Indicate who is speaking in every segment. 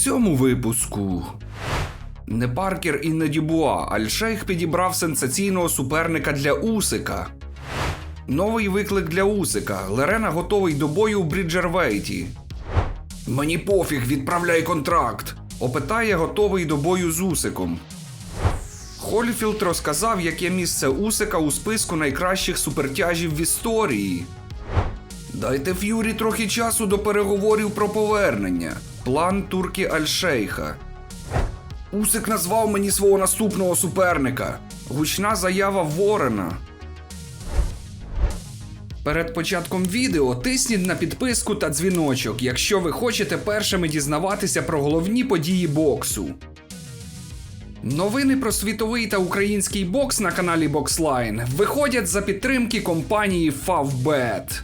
Speaker 1: цьому випуску. Не Паркер і не Дюбуа, Альшейх підібрав сенсаційного суперника для Усика. Новий виклик для Усика. Лерена готовий до бою у Бріджервейті. Мені пофіг, відправляй контракт. Опитає готовий до бою з Усиком. Холіфілд розказав, яке місце Усика у списку найкращих супертяжів в історії. Дайте Ф'юрі трохи часу до переговорів про повернення. План турки Альшейха. Усик назвав мені свого наступного суперника. Гучна заява Ворена. Перед початком відео тисніть на підписку та дзвіночок, якщо ви хочете першими дізнаватися про головні події боксу. Новини про світовий та український бокс на каналі Boxline виходять за підтримки компанії Favbet.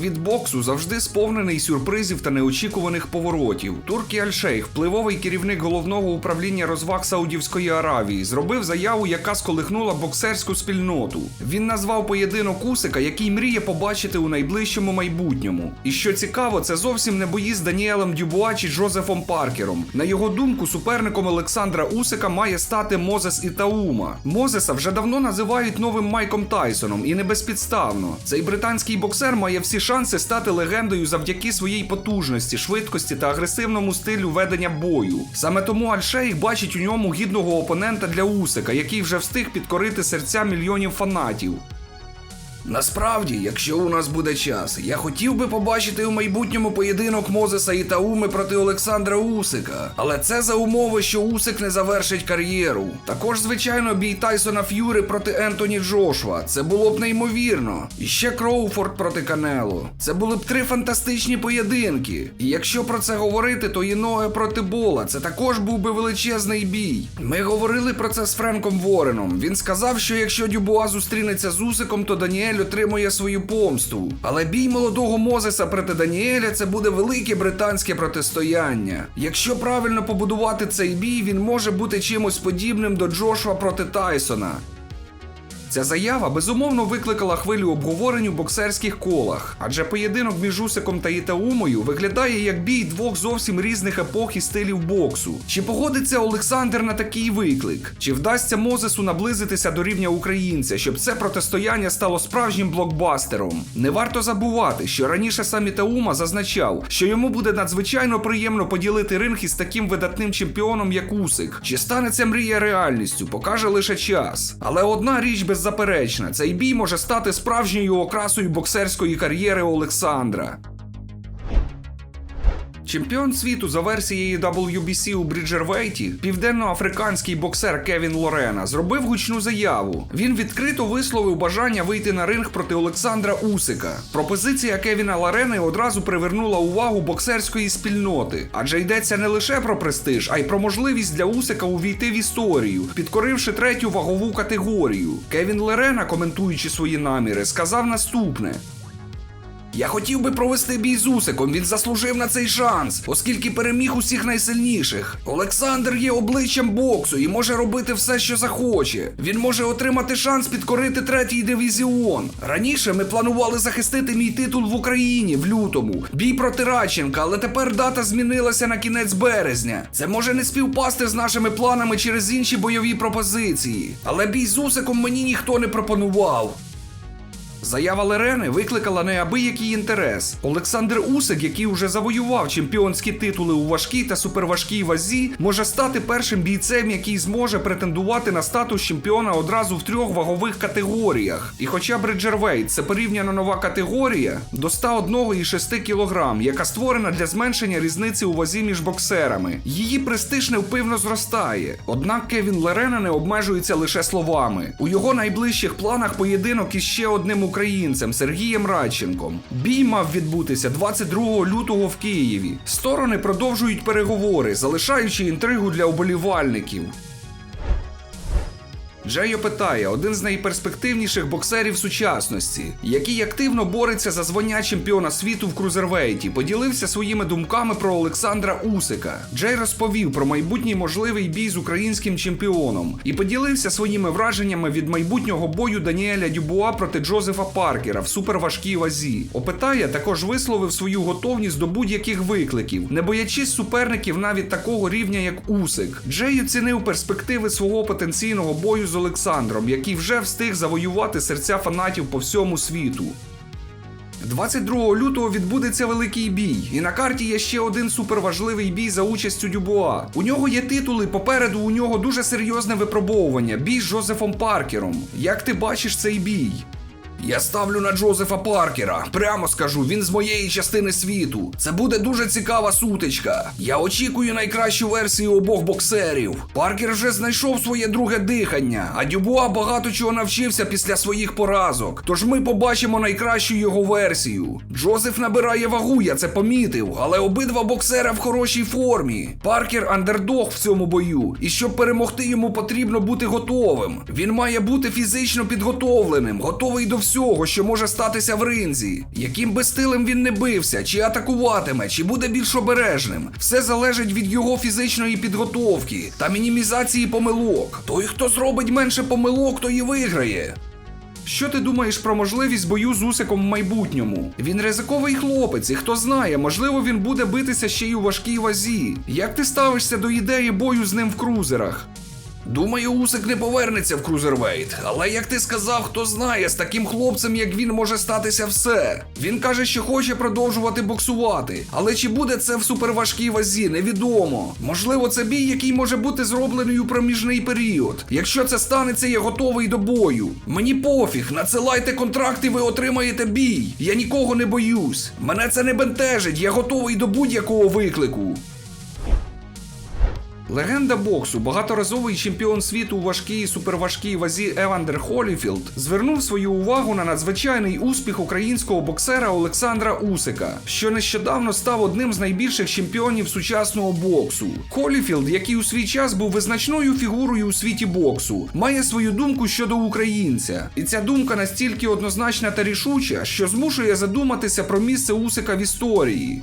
Speaker 1: Світ боксу завжди сповнений сюрпризів та неочікуваних поворотів. Туркі Аль-Шейх, впливовий керівник головного управління розваг Саудівської Аравії, зробив заяву, яка сколихнула боксерську спільноту. Він назвав поєдинок Усика, який мріє побачити у найближчому майбутньому. І що цікаво, це зовсім не бої з Даніелем Дюбуа чи Джозефом Паркером. На його думку, суперником Олександра Усика має стати Мозес Ітаума. Мозеса вже давно називають новим Майком Тайсоном, і не безпідставно. Цей британський боксер має всі шанси стати легендою завдяки своїй потужності, швидкості та агресивному стилю ведення бою. Саме тому Альшейх бачить у ньому гідного опонента для Усика, який вже встиг підкорити серця мільйонів фанатів. Насправді, якщо у нас буде час, я хотів би побачити у майбутньому поєдинок Мозеса і Тауми проти Олександра Усика. Але це за умови, що Усик не завершить кар'єру. Також, звичайно, бій Тайсона Ф'юри проти Ентоні Джошуа. Це було б неймовірно. І ще Кроуфорд проти Канело. Це були б три фантастичні поєдинки. І якщо про це говорити, то Іноe проти Бола. Це також був би величезний бій. Ми говорили про це з Френком Вореном. Він сказав, що якщо Дюбуа зустрінеться з Усиком, то Даніель отримує свою помсту. Але бій молодого Мозеса проти Даніеля це буде велике британське протистояння. Якщо правильно побудувати цей бій, він може бути чимось подібним до Джошуа проти Тайсона. Ця заява безумовно викликала хвилю обговорень у боксерських колах, адже поєдинок між Усиком та Ітаумою виглядає як бій двох зовсім різних епох і стилів боксу. Чи погодиться Олександр на такий виклик? Чи вдасться Мозесу наблизитися до рівня українця, щоб це протистояння стало справжнім блокбастером? Не варто забувати, що раніше сам Ітаума зазначав, що йому буде надзвичайно приємно поділити ринг із таким видатним чемпіоном, як Усик. Чи стане ця мрія реальністю, покаже лише час. Але одна річ беззаперечна: цей бій може стати справжньою окрасою боксерської кар'єри Олександра. Чемпіон світу за версією WBC у Бріджервейті, південноафриканський боксер Кевін Лорена, зробив гучну заяву. Він відкрито висловив бажання вийти на ринг проти Олександра Усика. Пропозиція Кевіна Лорени одразу привернула увагу боксерської спільноти, адже йдеться не лише про престиж, а й про можливість для Усика увійти в історію, підкоривши третю вагову категорію. Кевін Лорена, коментуючи свої наміри, сказав наступне. Я хотів би провести бій з Усиком, він заслужив на цей шанс, оскільки переміг усіх найсильніших. Олександр є обличчям боксу і може робити все, що захоче. Він може отримати шанс підкорити третій дивізіон. Раніше ми планували захистити мій титул в Україні в лютому, бій проти Радченка, але тепер дата змінилася на кінець березня. Це може не співпасти з нашими планами через інші бойові пропозиції. Але бій з Усиком мені ніхто не пропонував. Заява Лерени викликала неабиякий інтерес. Олександр Усик, який уже завоював чемпіонські титули у важкій та суперважкій вазі, може стати першим бійцем, який зможе претендувати на статус чемпіона одразу в трьох вагових категоріях. І хоча Бриджервейт це порівняно нова категорія до 101,6 кг, яка створена для зменшення різниці у вазі між боксерами, її престиж невпивно зростає. Однак Кевін Лерена не обмежується лише словами. У його найближчих планах поєдинок із ще одним українцем Сергієм Радченком. Бій мав відбутися 22 лютого в Києві. Сторони продовжують переговори, залишаючи інтригу для оболівальників. Джей Опетая один з найперспективніших боксерів сучасності, який активно бореться за звання чемпіона світу в крузервейті, поділився своїми думками про Олександра Усика. Джей розповів про майбутній можливий бій з українським чемпіоном і поділився своїми враженнями від майбутнього бою Даніеля Дюбуа проти Джозефа Паркера в суперважкій вазі. Опитає також висловив свою готовність до будь-яких викликів, не боячись суперників навіть такого рівня, як Усик. Джей оцінив перспективи свого потенційного бою з Олександром, який вже встиг завоювати серця фанатів по всьому світу. 22 лютого відбудеться великий бій, і на карті є ще один суперважливий бій за участю Дюбуа. У нього є титули, попереду у нього дуже серйозне випробовування бій з Жозефом Паркером. Як ти бачиш цей бій? Я ставлю на Джозефа Паркера. Прямо скажу, він з моєї частини світу. Це буде дуже цікава сутичка. Я очікую найкращу версію обох боксерів. Паркер вже знайшов своє друге дихання, а Дюбуа багато чого навчився після своїх поразок. Тож ми побачимо найкращу його версію. Джозеф набирає вагу, я це помітив, але обидва боксера в хорошій формі. Паркер андердог в цьому бою, і щоб перемогти йому потрібно бути готовим. Він має бути фізично підготовленим, готовий до всього, що може статися в ринзі. Яким би стилем він не бився, чи атакуватиме, чи буде більш обережним. Все залежить від його фізичної підготовки та мінімізації помилок. Той, хто зробить менше помилок, той і виграє. Що ти думаєш про можливість бою з Усиком в майбутньому? Він ризиковий хлопець, і хто знає, можливо, він буде битися ще й у важкій вазі. Як ти ставишся до ідеї бою з ним в крузерах? Думаю, Усик не повернеться в крузервейт. Але як ти сказав, хто знає, з таким хлопцем, як він, може статися все. Він каже, що хоче продовжувати боксувати. Але чи буде це в суперважкій вазі, невідомо. Можливо, це бій, який може бути зроблений у проміжний період. Якщо це станеться, я готовий до бою. Мені пофіг, надсилайте контракти, ви отримаєте бій. Я нікого не боюсь. Мене це не бентежить, я готовий до будь-якого виклику. Легенда боксу, багаторазовий чемпіон світу у важкій і суперважкій вазі Евандер Холіфілд звернув свою увагу на надзвичайний успіх українського боксера Олександра Усика, що нещодавно став одним з найбільших чемпіонів сучасного боксу. Холіфілд, який у свій час був визначною фігурою у світі боксу, має свою думку щодо українця, і ця думка настільки однозначна та рішуча, що змушує задуматися про місце Усика в історії.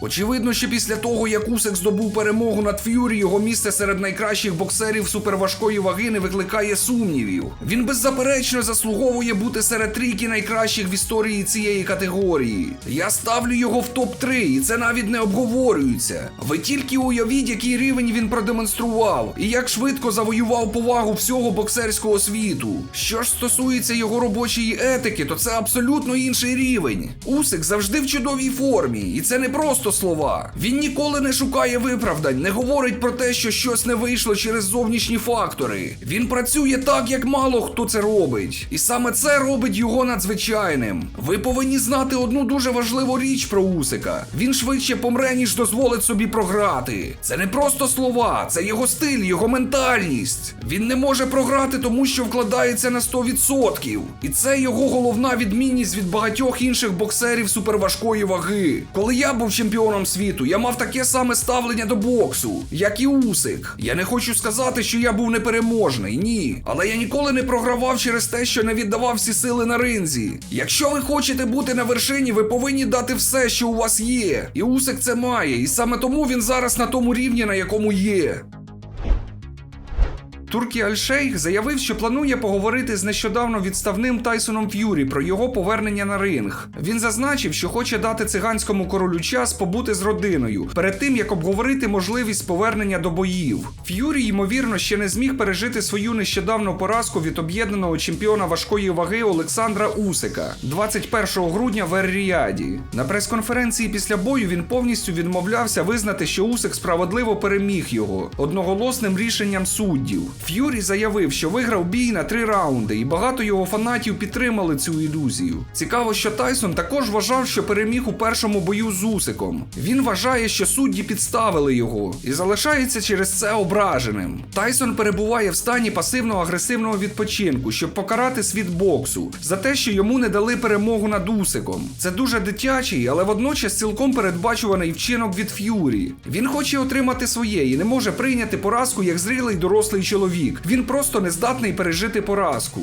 Speaker 1: Очевидно, що після того, як Усик здобув перемогу над Ф'юрі, його місце серед найкращих боксерів суперважкої ваги не викликає сумнівів. Він беззаперечно заслуговує бути серед трійки найкращих в історії цієї категорії. Я ставлю його в топ-3, і це навіть не обговорюється. Ви тільки уявіть, який рівень він продемонстрував, і як швидко завоював повагу всього боксерського світу. Що ж стосується його робочої етики, то це абсолютно інший рівень. Усик завжди в чудовій формі, і це не просто слова. Він ніколи не шукає виправдань, не говорить про те, що щось не вийшло через зовнішні фактори. Він працює так, як мало хто це робить. І саме це робить його надзвичайним. Ви повинні знати одну дуже важливу річ про Усика. Він швидше помре, ніж дозволить собі програти. Це не просто слова, це його стиль, його ментальність. Він не може програти, тому що вкладається на 100%. І це його головна відмінність від багатьох інших боксерів суперважкої ваги. Коли я був чемпіоном світу, я мав таке саме ставлення до боксу, як і Усик. Я не хочу сказати, що я був непереможний, ні. Але я ніколи не програвав через те, що не віддавав всі сили на ринзі. Якщо ви хочете бути на вершині, ви повинні дати все, що у вас є. І Усик це має, і саме тому він зараз на тому рівні, на якому є. Туркі Альшейх заявив, що планує поговорити з нещодавно відставним Тайсоном Ф'юрі про його повернення на ринг. Він зазначив, що хоче дати циганському королю час побути з родиною перед тим як обговорити можливість повернення до боїв. Ф'юрі, ймовірно, ще не зміг пережити свою нещодавну поразку від об'єднаного чемпіона важкої ваги Олександра Усика 21 грудня в Ер-Ріаді. На прес-конференції після бою він повністю відмовлявся визнати, що Усик справедливо переміг його одноголосним рішенням суддів. Ф'юрі заявив, що виграв бій на три раунди, і багато його фанатів підтримали цю ілюзію. Цікаво, що Тайсон також вважав, що переміг у першому бою з Усиком. Він вважає, що судді підставили його і залишається через це ображеним. Тайсон перебуває в стані пасивно-агресивного відпочинку, щоб покарати світ боксу за те, що йому не дали перемогу над Усиком. Це дуже дитячий, але водночас цілком передбачуваний вчинок від Ф'юрі. Він хоче отримати своє і не може прийняти поразку як зрілий дорослий чоловік. Чоловік. Він просто не здатний пережити поразку.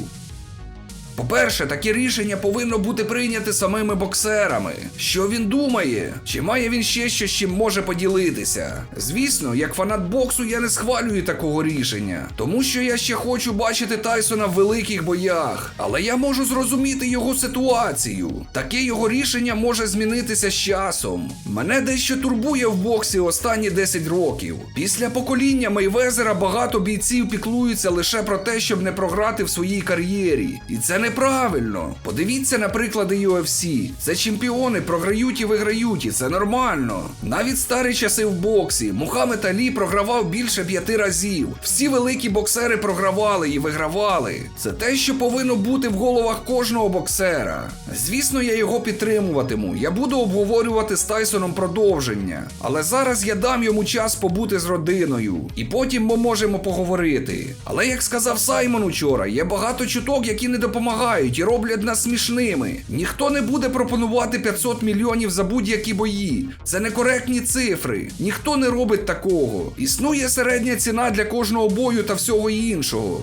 Speaker 1: По-перше, таке рішення повинно бути прийняте самими боксерами. Що він думає? Чи має він ще щось, чим може поділитися? Звісно, як фанат боксу, я не схвалюю такого рішення, тому що я ще хочу бачити Тайсона в великих боях. Але я можу зрозуміти його ситуацію. Таке його рішення може змінитися з часом. Мене дещо турбує в боксі останні 10 років. Після покоління Мейвезера багато бійців піклуються лише про те, щоб не програти в своїй кар'єрі. І це неправильно. Подивіться на приклади UFC. Це чемпіони програють і виграють, і це нормально. Навіть старі часи в боксі. Мухаммед Алі програвав більше п'яти разів. Всі великі боксери програвали і вигравали. Це те, що повинно бути в головах кожного боксера. Звісно, я його підтримуватиму. Я буду обговорювати з Тайсоном продовження. Але зараз я дам йому час побути з родиною. І потім ми можемо поговорити. Але як сказав Саймон учора, є багато чуток, які не допомагають і роблять нас смішними. Ніхто не буде пропонувати 500 мільйонів за будь-які бої. Це некоректні цифри. Ніхто не робить такого. Існує середня ціна для кожного бою та всього іншого.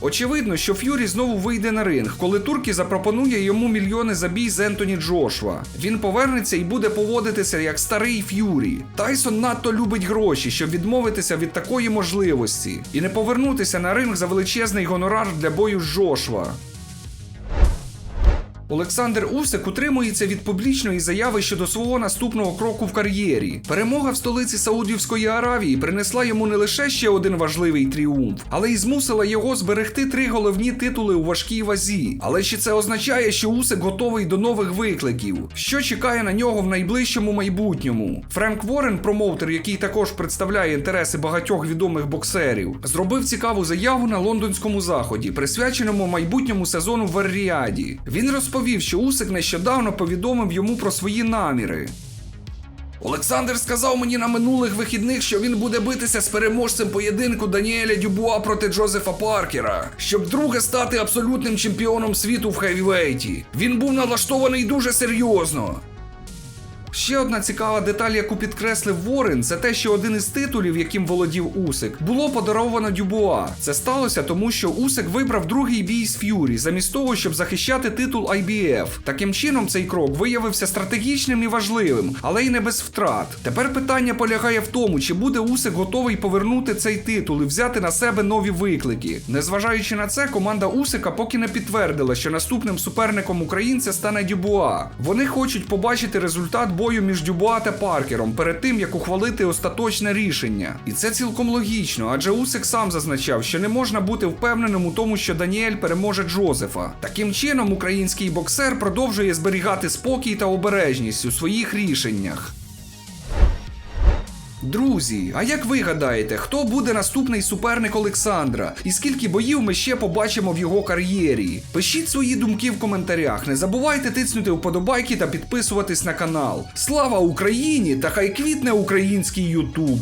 Speaker 1: Очевидно, що Ф'юрі знову вийде на ринг, коли Туркі запропонує йому мільйони за бій з Ентоні Джошва. Він повернеться і буде поводитися як старий Ф'юрі. Тайсон надто любить гроші, щоб відмовитися від такої можливості і не повернутися на ринг за величезний гонорар для бою з Джошва. Олександр Усик утримується від публічної заяви щодо свого наступного кроку в кар'єрі. Перемога в столиці Саудівської Аравії принесла йому не лише ще один важливий тріумф, але й змусила його зберегти три головні титули у важкій вазі. Але чи це означає, що Усик готовий до нових викликів? Що чекає на нього в найближчому майбутньому? Френк Ворен, промоутер, який також представляє інтереси багатьох відомих боксерів, зробив цікаву заяву на лондонському заході, присвяченому майбутньому сезону в Ер-Ріаді. Він розповів, що Усик нещодавно повідомив йому про свої наміри. Олександр сказав мені на минулих вихідних, що він буде битися з переможцем поєдинку Даніеля Дюбуа проти Джозефа Паркера, щоб друге стати абсолютним чемпіоном світу в хевівейті. Він був налаштований дуже серйозно. Ще одна цікава деталь, яку підкреслив Ворен, це те, що один із титулів, яким володів Усик, було подаровано Дюбуа. Це сталося тому, що Усик вибрав другий бій з Ф'юрі, замість того, щоб захищати титул IBF. Таким чином, цей крок виявився стратегічним і важливим, але й не без втрат. Тепер питання полягає в тому, чи буде Усик готовий повернути цей титул і взяти на себе нові виклики. Незважаючи на це, команда Усика поки не підтвердила, що наступним суперником українця стане Дюбуа. Вони хочуть побачити результат бою між Дюбуа та Паркером перед тим, як ухвалити остаточне рішення. І це цілком логічно, адже Усик сам зазначав, що не можна бути впевненим у тому, що Даніель переможе Джозефа. Таким чином, український боксер продовжує зберігати спокій та обережність у своїх рішеннях. Друзі, а як ви гадаєте, хто буде наступний суперник Олександра? І скільки боїв ми ще побачимо в його кар'єрі? Пишіть свої думки в коментарях. Не забувайте тиснути вподобайки та підписуватись на канал. Слава Україні! Та хай квітне український Ютуб!